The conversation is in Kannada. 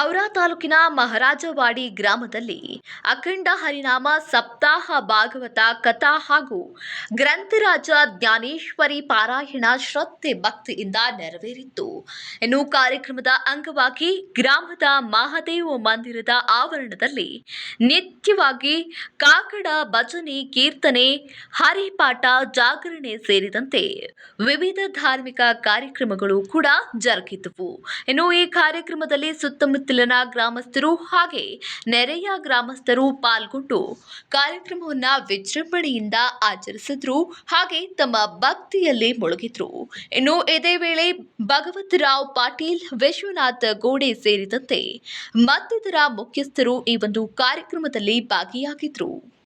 ಔರಾ ತಾಲೂಕಿನ ಮಹಾರಾಜವಾಡಿ ಗ್ರಾಮದಲ್ಲಿ ಅಖಂಡ ಹರಿನಾಮ ಸಪ್ತಾಹ ಭಾಗವತ ಕಥಾ ಹಾಗೂ ಗ್ರಂಥರಾಜ ಜ್ಞಾನೇಶ್ವರಿ ಪಾರಾಯಣ ಶ್ರದ್ಧೆ ಭಕ್ತಿಯಿಂದ ನೆರವೇರಿತ್ತು. ಇನ್ನು ಕಾರ್ಯಕ್ರಮದ ಅಂಗವಾಗಿ ಗ್ರಾಮದ ಮಹಾದೇವ ಮಂದಿರದ ಆವರಣದಲ್ಲಿ ನಿತ್ಯವಾಗಿ ಕಾಕಡ ಭಜನೆ, ಕೀರ್ತನೆ, ಹರಿಪಾಠ, ಜಾಗರಣೆ ಸೇರಿದಂತೆ ವಿವಿಧ ಧಾರ್ಮಿಕ ಕಾರ್ಯಕ್ರಮಗಳು ಕೂಡ ಜರುಗಿದವು. ಇನ್ನು ಈ ಕಾರ್ಯಕ್ರಮದಲ್ಲಿ ಸುತ್ತಮುತ್ತಲಿನ ಗ್ರಾಮಸ್ಥರು ಹಾಗೆ ನೆರೆಯ ಗ್ರಾಮಸ್ಥರು ಪಾಲ್ಗೊಂಡು ಕಾರ್ಯಕ್ರಮವನ್ನ ವಿಜೃಂಭಣೆಯಿಂದ ಆಚರಿಸಿದ್ರು. ಹಾಗೆ ತಮ್ಮ ಭಕ್ತಿಯಲ್ಲಿ ಮುಳುಗಿದ್ರು. ಇನ್ನು ಇದೇ ವೇಳೆ ಭಗವತ್ ರಾವ್ ಪಾಟೀಲ್, ವಿಶ್ವನಾಥ್ ಗೋಡೆ ಸೇರಿದಂತೆ ಮತ್ತಿತರ ಮುಖ್ಯಸ್ಥರು ಈ ಒಂದು ಕಾರ್ಯಕ್ರಮದಲ್ಲಿ ಭಾಗಿಯಾಗಿದ್ರು.